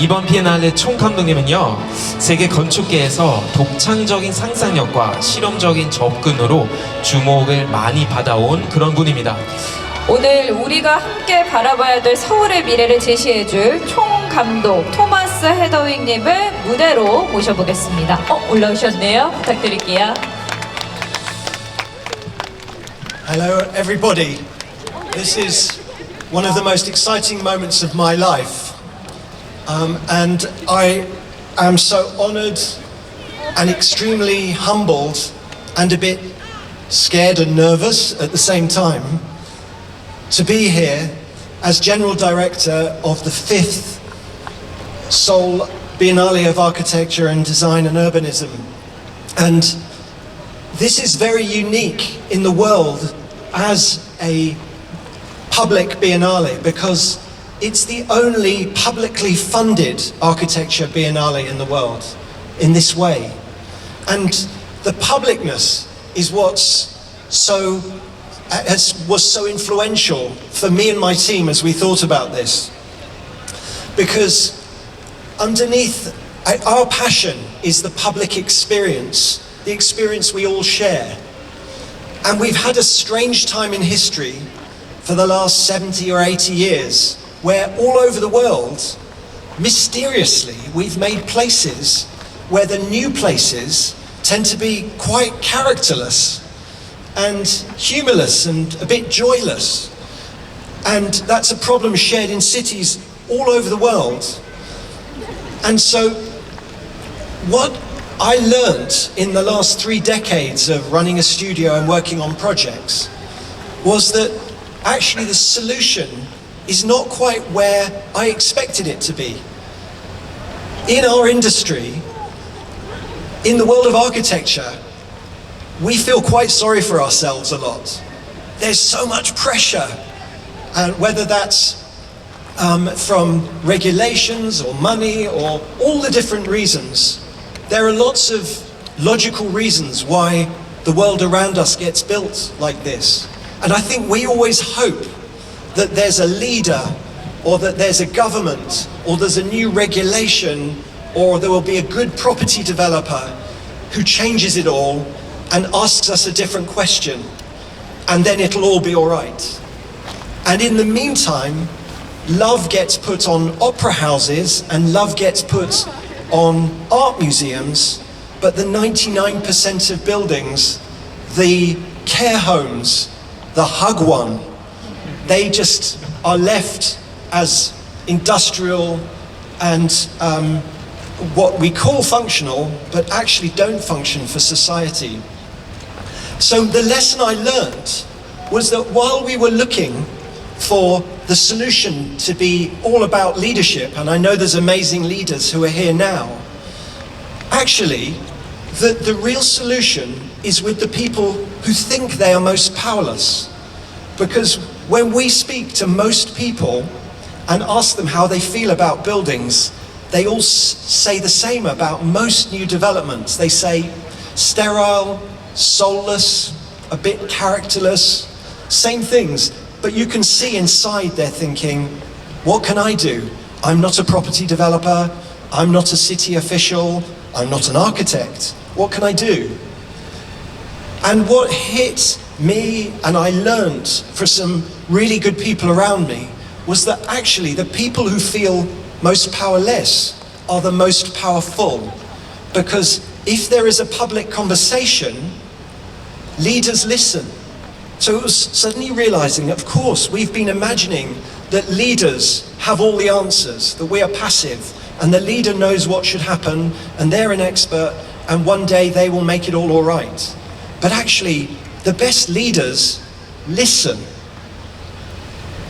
이번 비엔날레 총 감독님은요 세계 건축계에서 독창적인 상상력과 실험적인 접근으로 주목을 많이 받아온 그런 분입니다. 오늘 우리가 함께 바라봐야 될 서울의 미래를 제시해줄 총 감독 토마스 헤더윙님을 무대로 모셔보겠습니다. 어, 올라오셨네요. 부탁드릴게요. Hello, everybody. This is one of the most exciting moments of my life. Um, and I am so honored and extremely humbled and a bit scared and nervous at the same time to be here as General Director of the fifth Seoul Biennale of Architecture and Design and Urbanism. And this is very unique in the world as a public biennale because it's the only publicly funded architecture biennale in the world in this way. And the publicness is what's so uh, has, was so influential for me and my team as we thought about this. Because underneath uh, our passion is the public experience, the experience we all share. And we've had a strange time in history for the last 70 or 80 years where all over the world, mysteriously, we've made places where the new places tend to be quite characterless and humorless and a bit joyless. And that's a problem shared in cities all over the world. And so, what I learned in the last three decades of running a studio and working on projects was that actually the solution is not quite where I expected it to be. In our industry, in the world of architecture, we feel quite sorry for ourselves a lot. There's so much pressure, and whether that's um, from regulations or money or all the different reasons. There are lots of logical reasons why the world around us gets built like this. And I think we always hope that there's a leader or that there's a government or there's a new regulation or there will be a good property developer who changes it all and asks us a different question and then it'll all be all right. And in the meantime, love gets put on opera houses and love gets put on art museums, but the 99% of buildings, the care homes, the hagwon, they just are left as industrial and um, what we call functional, but actually don't function for society. So the lesson I learned was that while we were looking for the solution to be all about leadership, and I know there's amazing leaders who are here now, actually, the, the real solution is with the people who think they are most powerless. Because when we speak to most people and ask them how they feel about buildings, they all say the same about most new developments. They say sterile, soulless, a bit characterless, same things. But you can see inside they're thinking, what can I do? I'm not a property developer, I'm not a city official, I'm not an architect. What can I do? And what hit me and I learned from some really good people around me was that actually the people who feel most powerless are the most powerful. Because if there is a public conversation, leaders listen. So it was suddenly realizing, of course, we've been imagining that leaders have all the answers, that we are passive, and the leader knows what should happen, and they're an expert, and one day they will make it all all right. But actually, the best leaders listen.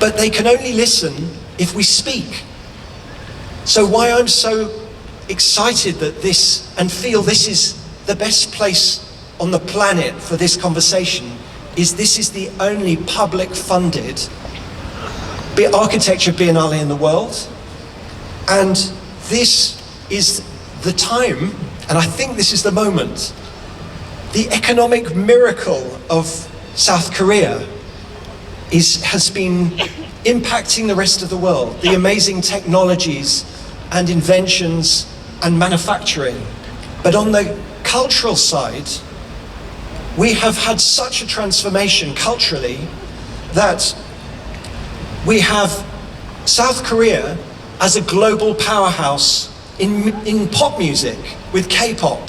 But they can only listen if we speak. So, why I'm so excited that this and feel this is the best place on the planet for this conversation is this is the only public funded architecture biennale in the world. And this is the time, and I think this is the moment, the economic miracle of South Korea is, has been impacting the rest of the world. The amazing technologies and inventions and manufacturing. But on the cultural side, we have had such a transformation culturally that we have South Korea as a global powerhouse in, in pop music with K pop,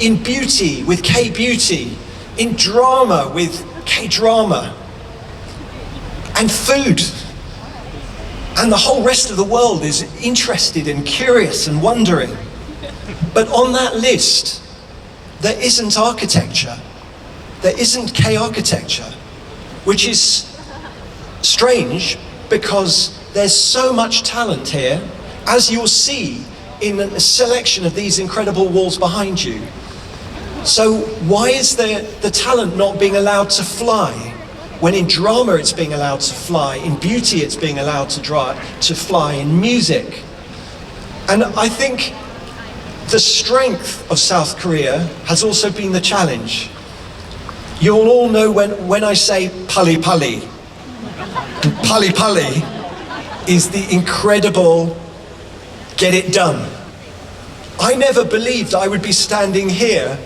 in beauty with K beauty, in drama with K drama, and food. And the whole rest of the world is interested and curious and wondering. But on that list, there isn't architecture, there isn't K architecture, which is strange because there's so much talent here, as you'll see in a selection of these incredible walls behind you. So, why is the talent not being allowed to fly? When in drama it's being allowed to fly, in beauty it's being allowed to, dry, to fly, in music. And I think the strength of South Korea has also been the challenge. You'll all know when, when I say pali pali. Pali pali is the incredible get it done. I never believed I would be standing here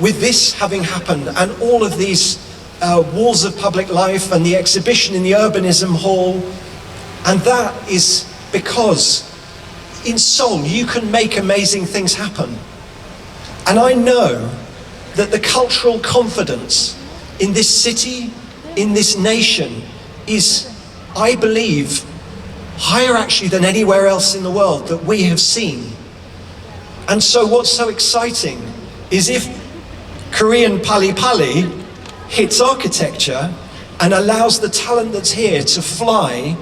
with this having happened and all of these uh, walls of public life and the exhibition in the Urbanism Hall. And that is because in Seoul you can make amazing things happen. And I know that the cultural confidence in this city, in this nation, is, I believe, higher actually than anywhere else in the world that we have seen. And so, what's so exciting is if Korean Pali Pali hits architecture and allows the talent that's here to fly,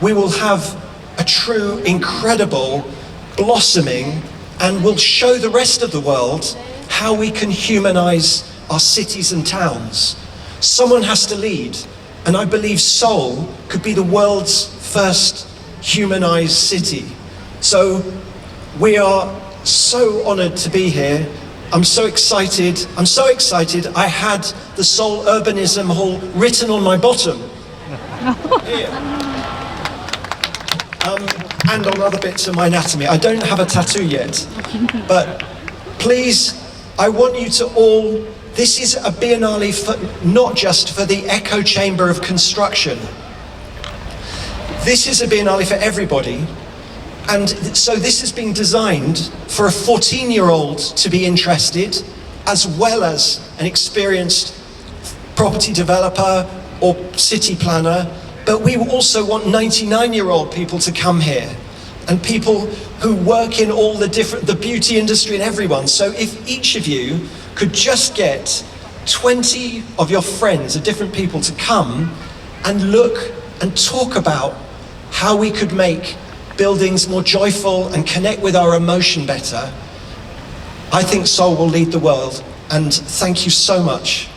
we will have a true, incredible blossoming and will show the rest of the world how we can humanize our cities and towns. Someone has to lead, and I believe Seoul could be the world's first humanized city. So we are so honored to be here. I'm so excited. I'm so excited. I had the Seoul Urbanism Hall written on my bottom. Here. Um, and on other bits of my anatomy. I don't have a tattoo yet. But please, I want you to all. This is a biennale for, not just for the echo chamber of construction. This is a biennale for everybody. And so this has been designed for a 14 year old to be interested, as well as an experienced property developer or city planner. But we also want 99 year old people to come here and people who work in all the different, the beauty industry and everyone. So if each of you could just get 20 of your friends, of different people to come and look and talk about how we could make buildings more joyful and connect with our emotion better, I think Seoul will lead the world. And thank you so much